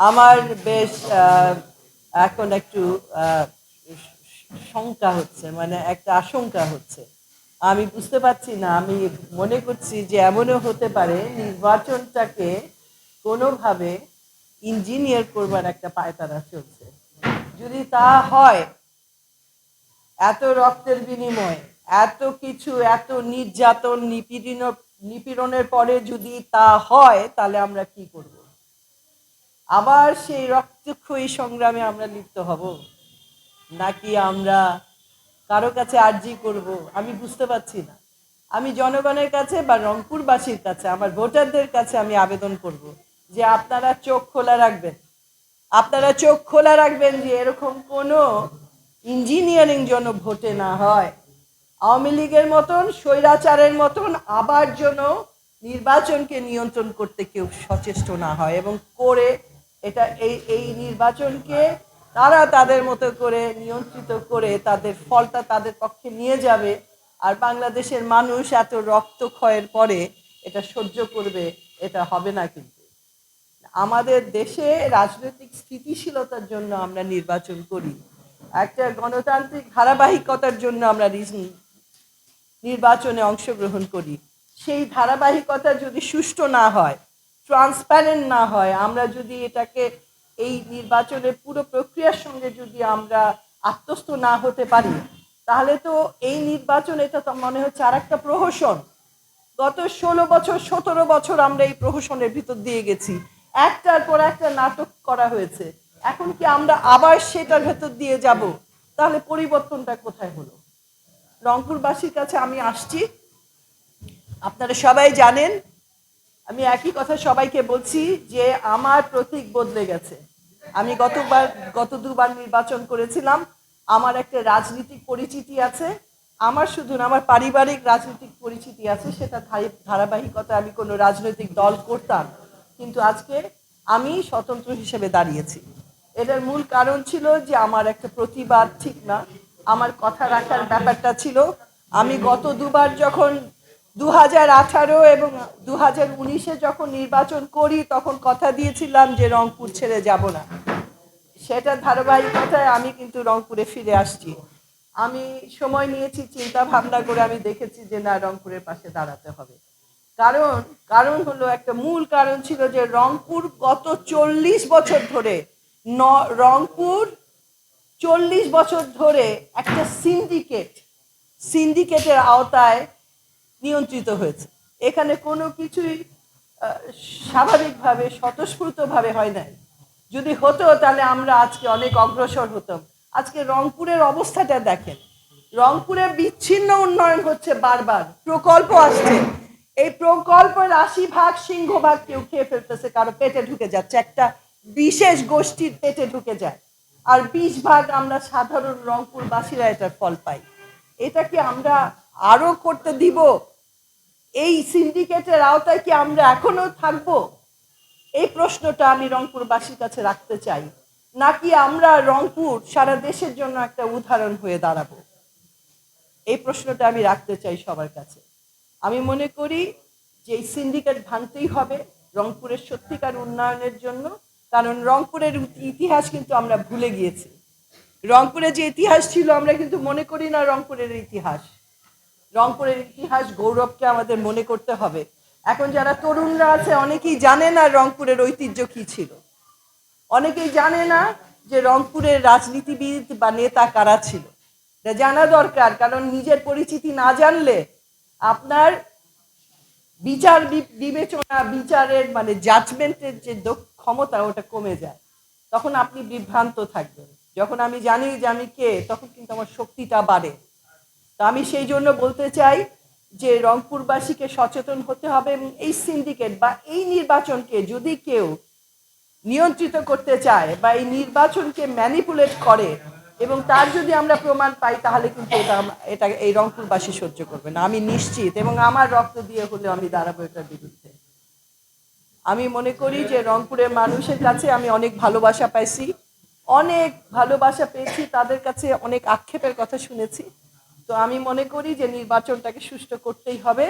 আমার বেশ এখন একটু শঙ্কা হচ্ছে মানে একটা আশঙ্কা হচ্ছে। আমি বুঝতে পারছি না, আমি মনে করছি যে এমনও হতে পারে নির্বাচনটাকে কোনোভাবে ইঞ্জিনিয়ার করবার একটা পায়তারা চলছে। যদি তা হয়, এত রক্তের বিনিময়ে, এত কিছু, এত নির্যাতন, নিপীড়ন, নিপীড়নের পরে যদি তা হয়, তাহলে আমরা কি করব? আবার সেই রক্তক্ষয়ী সংগ্রামে আমরা লিপ্ত হব। নাকি আমরা কারও কাছে আর্জি করব, আমি বুঝতে পারছি না। আমি জনগণের কাছে বা রংপুরবাসীর কাছে, আমার ভোটারদের কাছে আমি আবেদন করব যে আপনারা চোখ খোলা রাখবেন। আপনারা চোখ খোলা রাখবেন যে এরকম কোনো ইঞ্জিনিয়ারিং যেন ভোটে না হয়। আওয়ামী লীগের মতন, স্বৈরাচারের মতন, আবার যেন নির্বাচনকে নিয়ন্ত্রণ করতে কেউ সচেষ্ট না হয় এবং করে এটা এই এই নির্বাচনকে তারা তাদের মতো করে নিয়ন্ত্রিত করে তাদের ফলটা তাদের পক্ষে নিয়ে যাবে আর বাংলাদেশের মানুষ এত রক্তক্ষয়ের পরে এটা সহ্য করবে, এটা হবে না কিন্তু। আমাদের দেশে রাজনৈতিক স্থিতিশীলতার জন্য আমরা নির্বাচন করি। একটা গণতান্ত্রিক ধারাবাহিকতার জন্য আমরা নির্বাচনে অংশগ্রহণ করি। সেই ধারাবাহিকতা যদি সুষ্ঠু না হয় ট্রান্সপ্যারেন্ট না হয়, আমরা যদি এটাকে এই নির্বাচনের পুরো প্রক্রিয়ার সঙ্গে যদি আমরা আত্মস্থ না হতে পারি, তাহলে তো এই নির্বাচন, এটা তো মনে হচ্ছে আর একটা প্রহসন। গত ষোলো বছর, সতেরো বছর আমরা এই প্রহসনের ভিতর দিয়ে গেছি। একটার পর একটা নাটক করা হয়েছে। এখন কি আমরা আবার সেটার ভেতর দিয়ে যাব? তাহলে পরিবর্তনটা কোথায় হলো? রংপুরবাসীর কাছে আমি আসছি। আপনারা সবাই জানেন আমি একই কথা সবাইকে বলছি যে আমার প্রতীক বদলে গেছে। আমি গতবার, গত দুবার নির্বাচন করেছিলাম। আমার একটা রাজনীতিক পরিচিতি আছে। আমার শুধু না, আমার পারিবারিক রাজনৈতিক পরিচিতি আছে। সেটা ধারি- ধারাবাহিকতা আমি কোনো রাজনৈতিক দল করতাম। কিন্তু আজকে আমি স্বতন্ত্র হিসেবে দাঁড়িয়েছি। এটার মূল কারণ ছিল যে আমার একটা প্রতিবাদ ঠিক না। আমার কথা রাখার ব্যাপারটা ছিল। আমি গত দুবার যখন দু হাজার আঠারো এবং দু হাজার উনিশে যখন নির্বাচন করি, তখন কথা দিয়েছিলাম যে রংপুর ছেড়ে যাব না। সেটার ধারাবাহিকতায় আমি কিন্তু রংপুরে ফিরে আসছি। আমি সময় নিয়েছি, চিন্তা ভাবনা করে আমি দেখেছি যে না, রংপুরের পাশে দাঁড়াতে হবে। কারণ কারণ হলো একটা মূল কারণ ছিল যে রংপুর গত চল্লিশ বছর ধরে ন, রংপুর চল্লিশ বছর ধরে একটা সিন্ডিকেট, সিন্ডিকেটের আওতায় নিয়ন্ত্রিত হয়েছে। এখানে কোনো কিছুই স্বাভাবিকভাবে, স্বতঃস্ফূর্তভাবে হয় নাই। যদি হতো, তাহলে আমরা আজকে অনেক অগ্রসর হতাম। আজকে রংপুরের অবস্থাটা দেখেন। রংপুরে বিচ্ছিন্ন উন্নয়ন হচ্ছে বারবার। প্রকল্প আসছে। এই প্রকল্পের আশি ভাগ সিংহভাগ কেউ খেয়ে ফেলতেছে, কারও পেটে ঢুকে যাচ্ছে। একটা বিশেষ গোষ্ঠীর পেটে ঢুকে যায়। আর বিশ ভাগ আমরা সাধারণ রংপুরবাসীরা এটার ফল পাই। এটা কি আমরা আরও করতে দিব। এই সিন্ডিকেটের আওতায় কি আমরা এখনও থাকব? এই প্রশ্নটা আমি রংপুরবাসীর কাছে রাখতে চাই। নাকি আমরা রংপুর সারা দেশের জন্য একটা উদাহরণ হয়ে দাঁড়াবো? এই প্রশ্নটা আমি রাখতে চাই সবার কাছে। আমি মনে করি যে এই সিন্ডিকেট ভাঙতেই হবে রংপুরের সত্যিকার উন্নয়নের জন্য, কারণ রংপুরের ইতিহাস কিন্তু আমরা ভুলে গিয়েছি। রংপুরের যে ইতিহাস ছিল, আমরা কিন্তু মনে করি না রংপুরের ইতিহাস। রংপুরের ইতিহাস গৌরবকে আমাদের মনে করতে হবে। এখন যারা তরুণরা আছে, অনেকেই জানে না রংপুরের ঐতিহ্য কি ছিল। অনেকেই জানে না যে রংপুরের রাজনীতিবিদ বা নেতা কারা ছিল। এটা জানা দরকার, কারণ নিজের পরিচিতি না জানলে আপনার বিচার বিবেচনা, বিচারের মানে জাজমেন্টের যে ক্ষমতা, ওটা কমে যায়। তখন আপনি বিভ্রান্ত থাকবেন। যখন আমি জানি যে আমি কে, তখন কিন্তু আমার শক্তিটা বাড়ে। তা আমি সেই জন্য বলতে চাই যে রংপুরবাসীকে সচেতন হতে হবে এবং এই সিন্ডিকেট বা এই নির্বাচনকে যদি কেউ নিয়ন্ত্রিত করতে চায় বা এই নির্বাচনকে ম্যানিপুলেট করে এবং তার যদি আমরা প্রমাণ পাই, তাহলে কিন্তু এটা এটা এই রংপুরবাসী সহ্য করবে না। আমি নিশ্চিত এবং আমার রক্ত দিয়ে হলে আমি দাঁড়াবো এটার বিরুদ্ধে। আমি মনে করি যে রংপুরের মানুষের কাছে আমি অনেক ভালোবাসা পাইছি, অনেক ভালোবাসা পেয়েছি, তাদের কাছে অনেক আক্ষেপের কথা শুনেছি। তো আমি মনে করি যে নির্বাচনটাকে সুষ্ঠু করতেই হবে।